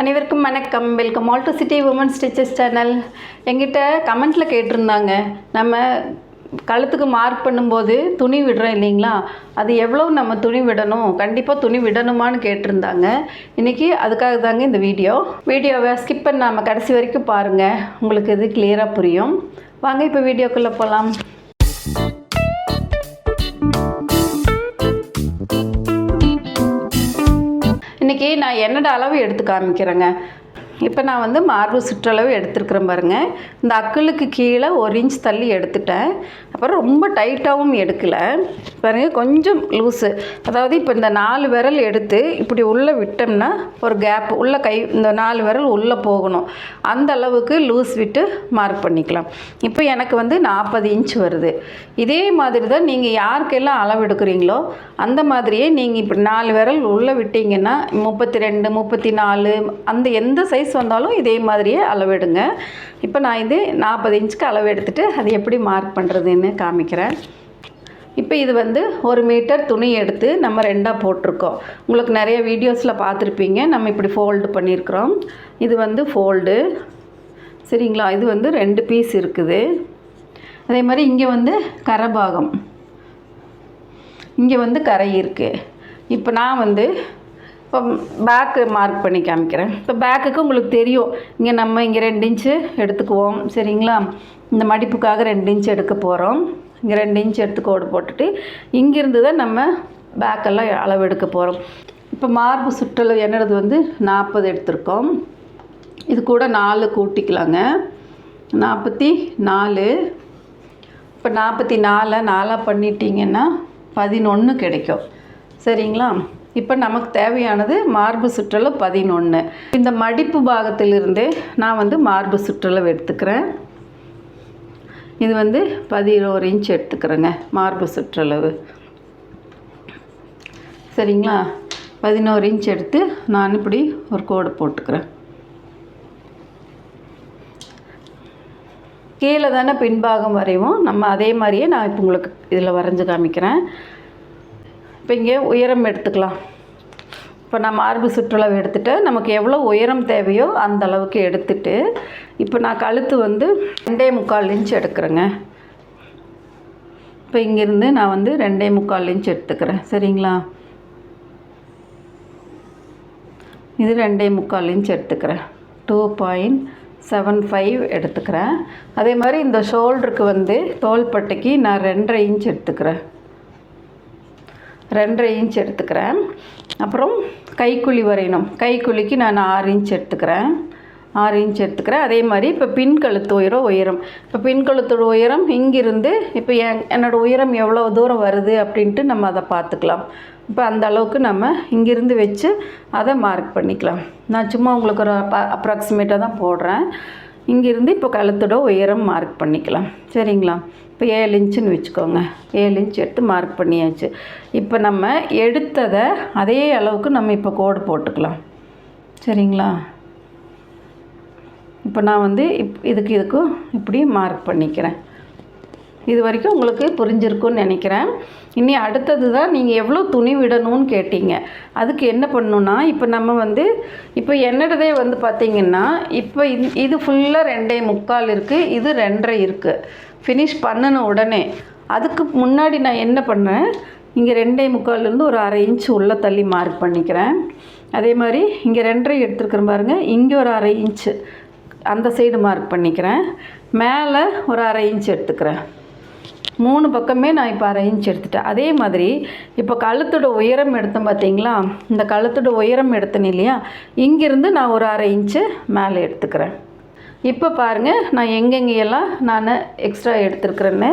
அனைவருக்கும் வணக்கம். Welcome all to city women stitches channel எங்கிட்ட கமெண்ட்டில் கேட்டிருந்தாங்க. நம்ம கழுத்துக்கு மார்க் பண்ணும்போது துணி விடுறோம் இல்லைங்களா? அது எவ்வளோ நம்ம துணி விடணும்? கண்டிப்பாக துணி விடணுமான்னு கேட்டிருந்தாங்க. இன்றைக்கி அதுக்காக தாங்க இந்த வீடியோ. வீடியோவை ஸ்கிப் பண்ணாமல் கடைசி வரைக்கும் பாருங்கள் உங்களுக்கு இது கிளியராக புரியும். வாங்க இப்போ வீடியோக்குள்ளே போகலாம் இன்றைக்கி நான் என்னோட அளவு எடுத்து காமிக்கிறேங்க. இப்போ நான் வந்து மார்பு சுற்றளவு எடுத்துருக்குறேன் பாருங்கள் இந்த அக்குளுக்கு கீழே ஒரு இன்ச் தள்ளி எடுத்துட்டேன். அப்புறம் ரொம்ப டைட்டாகவும் எடுக்கலை. பாருங்கள் கொஞ்சம் லூஸு அதாவது இப்போ இந்த நாலு விரல் எடுத்து இப்படி உள்ளே விட்டோம்னா ஒரு கேப் உள்ள கை இந்த நாலு விரல் உள்ளே போகணும். அந்த அளவுக்கு லூஸ் விட்டு மார்க் பண்ணிக்கலாம். இப்போ எனக்கு வந்து நாற்பது இன்ச் வருது. இதே மாதிரி தான் நீங்கள் யாருக்கெல்லாம் அளவு எடுக்கிறீங்களோ அந்த மாதிரியே நீங்கள் இப்படி நாலு விரல் உள்ளே விட்டீங்கன்னா முப்பத்தி ரெண்டு முப்பத்தி நாலு அந்த எந்த சைஸ் வந்தாலும் இதே மாதிரியே அளவெடுங்க இப்போ நான் இது நாற்பது இன்ச்சுக்கு அளவு எடுத்துகிட்டு அது எப்படி மார்க் பண்ணுறதுன்னு காமிக்கிறேன். இப்போ இது வந்து ஒரு மீட்டர் துணி எடுத்து நம்ம ரெண்டாக போட்டிருக்கோம். உங்களுக்கு நிறைய வீடியோஸில் பார்த்துருப்பீங்க. நம்ம இப்படி ஃபோல்டு பண்ணியிருக்கிறோம். இது வந்து ஃபோல்டு சரிங்களா? இது வந்து ரெண்டு பீஸ் இருக்குது. அதே மாதிரி இங்கே வந்து கரை பாகம் இங்கே வந்து கரை இருக்குது இப்போ நான் வந்து இப்போ பேக்கு மார்க் பண்ணி காமிக்கிறேன். இப்போ பேக்குக்கு உங்களுக்கு தெரியும். இங்கே நம்ம இங்கே ரெண்டு இன்ச்சு எடுத்துக்குவோம். சரிங்களா? இந்த மடிப்புக்காக ரெண்டு இன்ச் எடுக்க போகிறோம் இங்கே ரெண்டு இன்ச் எடுத்து கோடு போட்டுட்டு இங்கேருந்து தான் நம்ம பேக்கெல்லாம் அளவு எடுக்க போகிறோம் இப்போ மார்பு சுற்றளவு என்னது வந்து நாற்பது எடுத்திருக்கோம். இது கூட நாலு கூட்டிக்கலாங்க. நாற்பத்தி நாலு. இப்போ நாற்பத்தி நாலை நாலாக பண்ணிட்டீங்கன்னா பதினொன்று கிடைக்கும். சரிங்களா? இப்போ நமக்கு தேவையானது மார்பு சுற்றளவு பதினொன்று இந்த மடிப்பு பாகத்திலிருந்தே நான் வந்து மார்பு சுற்றளவு எடுத்துக்கிறேன். இது வந்து பதினோரு இன்ச் எடுத்துக்கிறேங்க மார்பு சுற்றளவு. சரிங்களா? பதினோரு இன்ச் எடுத்து நான் இப்படி ஒரு கோடு போட்டுக்கிறேன். கீழே தானே பின்பாகம் வரைவோம். நம்ம அதே மாதிரியே நான் இப்போ உங்களுக்கு இதில் வரைஞ்சி காமிக்கிறேன். இப்போ இங்கே உயரம் எடுத்துக்கலாம். இப்போ நான் மார்பு சுற்றளவு எடுத்துகிட்டு நமக்கு எவ்வளோ உயரம் தேவையோ அந்த அளவுக்கு எடுத்துட்டு இப்போ நான் கழுத்து வந்து ரெண்டே முக்கால் இன்ச் எடுக்கிறேங்க. இப்போ இங்கேருந்து நான் வந்து ரெண்டே முக்கால் இன்ச் எடுத்துக்கிறேன். சரிங்களா? இது ரெண்டே முக்கால் இன்ச் எடுத்துக்கிறேன். டூ பாயிண்ட் செவன் ஃபைவ் எடுத்துக்கிறேன். அதே மாதிரி இந்த ஷோல்டருக்கு வந்து தோள்பட்டைக்கு நான் ரெண்டரை இன்ச் எடுத்துக்கிறேன். ரெண்டரை இன்ச் எடுத்துக்கிறேன். அப்புறம் கைக்குழி வரையணும். கைக்குழிக்கு நான் ஆறு இன்ச் எடுத்துக்கிறேன். ஆறு இன்ச் எடுத்துக்கிறேன். அதே மாதிரி இப்போ பின் கழுத்து உயரம் உயரம். இப்போ பின் கழுத்தோட உயரம் இங்கிருந்து இப்போ என் என்னோடய உயரம் எவ்வளோ தூரம் வருது அப்படின்ட்டு நம்ம அதை பார்த்துக்கலாம். இப்போ அந்த அளவுக்கு நம்ம இங்கிருந்து வச்சு அதை மார்க் பண்ணிக்கலாம். நான் சும்மா உங்களுக்கு ஒரு அப்ராக்சிமேட்டாக தான் போடுறேன். இங்கிருந்து இப்போ கழுத்தோட உயரம் மார்க் பண்ணிக்கலாம். சரிங்களா? இப்போ ஏழு இன்ச்சுன்னு வச்சுக்கோங்க. ஏழு இன்ச் எடுத்து மார்க் பண்ணியாச்சு. இப்போ நம்ம எடுத்ததை அதே அளவுக்கு நம்ம இப்போ கோடு போட்டுக்கலாம். சரிங்களா? இப்போ நான் வந்து இப் இதுக்கு இதுக்கும் இப்படி மார்க் பண்ணிக்கிறேன். இது வரைக்கும் உங்களுக்கு புரிஞ்சிருக்கும்னு நினைக்கிறேன். இனி அடுத்தது தான் நீங்கள் எவ்வளோ துணி விடணும்னு கேட்டீங்க. அதுக்கு என்ன பண்ணுன்னா இப்போ நம்ம வந்து இப்போ என்னடதே வந்து பார்த்திங்கன்னா இப்போ இது இது ஃபுல்லாக ரெண்டே முக்கால் இருக்குது இது ரெண்டரை இருக்குது ஃபினிஷ் பண்ணின உடனே அதுக்கு முன்னாடி நான் என்ன பண்ணேன் இங்கே ரெண்டே முக்கால்லேருந்து ஒரு அரை இன்ச் உள்ளே தள்ளி மார்க் பண்ணிக்கிறேன். அதே மாதிரி இங்கே ரெண்டரை எடுத்துருக்குறேன் பாருங்கள் இங்கே ஒரு அரை இன்ச்சு அந்த சைடு மார்க் பண்ணிக்கிறேன். மேலே ஒரு அரை இன்ச் எடுத்துக்கிறேன். மூணு பக்கமே நான் இப்போ அரை இன்ச் எடுத்துட்டேன். அதே மாதிரி இப்போ கழுத்தோட உயரம் எடுத்தேன் பார்த்தீங்களா இந்த கழுத்தோட உயரம் எடுத்தேன் இல்லையா? இங்கேருந்து நான் ஒரு அரை இன்ச்சு மேலே எடுத்துக்கிறேன். இப்போ பாருங்கள் நான் எங்கெங்கெல்லாம் நான் எக்ஸ்ட்ரா எடுத்துருக்குறேன்னு.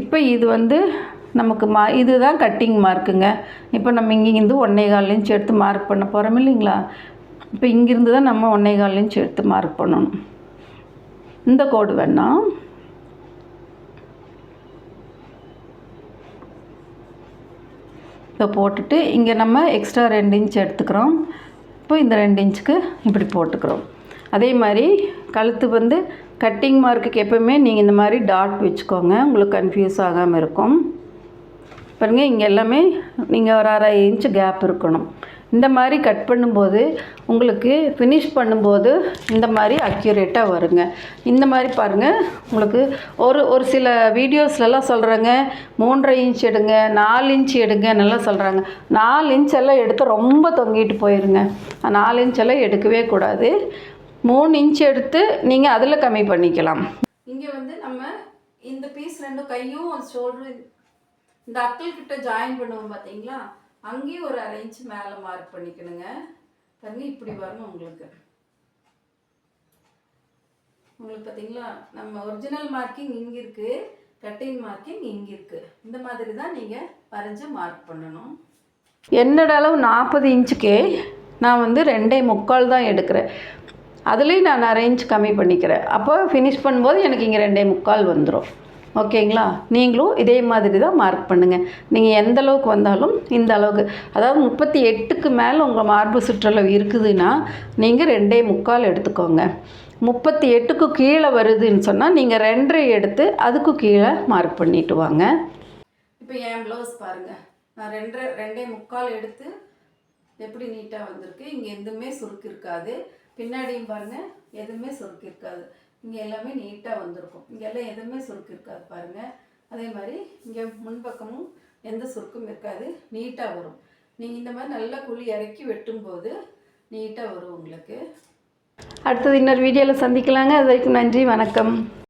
இப்போ இது வந்து நமக்கு மா இதுதான் கட்டிங் மார்க்குங்க இப்போ நம்ம இங்கேருந்து ஒன்றே கால் இன்ச் எடுத்து மார்க் பண்ண போகிறோம் இல்லைங்களா? இப்போ இங்கேருந்து தான் நம்ம ஒன்றே கால் இன்ச் எடுத்து மார்க் பண்ணணும். இந்த கோடு வேணாம். இப்போ போட்டுட்டு இங்கே நம்ம எக்ஸ்ட்ரா ரெண்டு இன்ச் எடுத்துக்கிறோம். இப்போ இந்த ரெண்டு இன்ச்சுக்கு இப்படி போட்டுக்கிறோம். அதே மாதிரி கழுத்து வந்து கட்டிங் மார்க்குக்கு எப்போவுமே நீங்கள் இந்த மாதிரி டாட் வச்சுக்கோங்க. உங்களுக்கு கன்ஃபியூஸ் ஆகாமல் இருக்கும். பாருங்கள் இங்கே எல்லாமே நீங்கள் ஒரு அரை இன்ச்சு கேப் இருக்கணும். இந்த மாதிரி கட் பண்ணும்போது உங்களுக்கு ஃபினிஷ் பண்ணும்போது இந்த மாதிரி அக்யூரேட்டாக வருங்க. இந்த மாதிரி பாருங்கள் உங்களுக்கு ஒரு ஒரு சில வீடியோஸ்லலாம் சொல்கிறாங்க மூன்றரை இன்ச் எடுங்க நாலு இன்ச் எடுங்க நல்லா சொல்கிறாங்க நாலு இன்ச் எல்லாம் எடுத்து ரொம்ப தொங்கிட்டு போயிருங்க. நாலு இன்ச் எல்லாம் எடுக்கவே கூடாது. மூணு இன்ச் எடுத்து நீங்கள் அதில் கம்மி பண்ணிக்கலாம். இங்கே வந்து நம்ம இந்த பீஸ் ரெண்டும் கையும் ஷோல்டரு இந்த அக்கல் கிட்ட ஜாயின் பண்ணுவோம் பார்த்தீங்களா அங்கேயும் ஒரு அரை இன்ச் மேலே மார்க் பண்ணிக்கணுங்க. பாருங்க இப்படி வரணும் உங்களுக்கு. உங்களுக்கு பார்த்தீங்களா நம்ம ஒரிஜினல் மார்க்கிங் இங்கே இருக்குது கட்டிங் மார்க்கிங் இங்கே இருக்குது இந்த மாதிரி தான் நீங்கள் வரைஞ்சி மார்க் பண்ணணும். என்னோட அளவு நாற்பது இன்ச்சுக்கே நான் வந்து ரெண்டே முக்கால் தான் எடுக்கிறேன். அதுலேயும் நான் அரை இன்ச் கம்மி பண்ணிக்கிறேன். அப்போ ஃபினிஷ் பண்ணும்போது எனக்கு இங்கே ரெண்டே முக்கால் வந்துடும் ஓகேங்களா? நீங்களும் இதே மாதிரி தான் மார்க் பண்ணுங்கள் நீங்கள் எந்த அளவுக்கு வந்தாலும் இந்த அளவுக்கு. அதாவது முப்பத்தி எட்டுக்கு மேலே உங்கள் மார்பு சுற்றளவு இருக்குதுன்னா நீங்கள் ரெண்டே முக்கால் எடுத்துக்கோங்க. முப்பத்தி எட்டுக்கு கீழே வருதுன்னு சொன்னால் நீங்கள் ரெண்டரை எடுத்து அதுக்கு கீழே மார்க் பண்ணிட்டு வாங்க. இப்போ என் ப்ளவுஸ் பாருங்கள் நான் ரெண்டரை ரெண்டே முக்கால் எடுத்து எப்படி நீட்டாக வந்திருக்கு. இங்கே எதுவுமே சுருக்கு இருக்காது. பின்னாடியும் பாருங்கள் எதுவுமே சுருக்கு இருக்காது. இங்கே எல்லாமே நீட்டாக வந்திருக்கும். இங்கே எல்லாம் எதுவுமே சுருக்கு இருக்காது பாருங்கள் அதே மாதிரி இங்கே முன்பக்கமும் எந்த சுருக்கும் இருக்காது. நீட்டாக வரும். நீங்கள் இந்த மாதிரி நல்லா குழி இறக்கி வெட்டும்போது நீட்டாக வரும் உங்களுக்கு. அடுத்தது இன்னொரு வீடியோவில் சந்திக்கலாங்க. அது வரைக்கும் நன்றி வணக்கம்.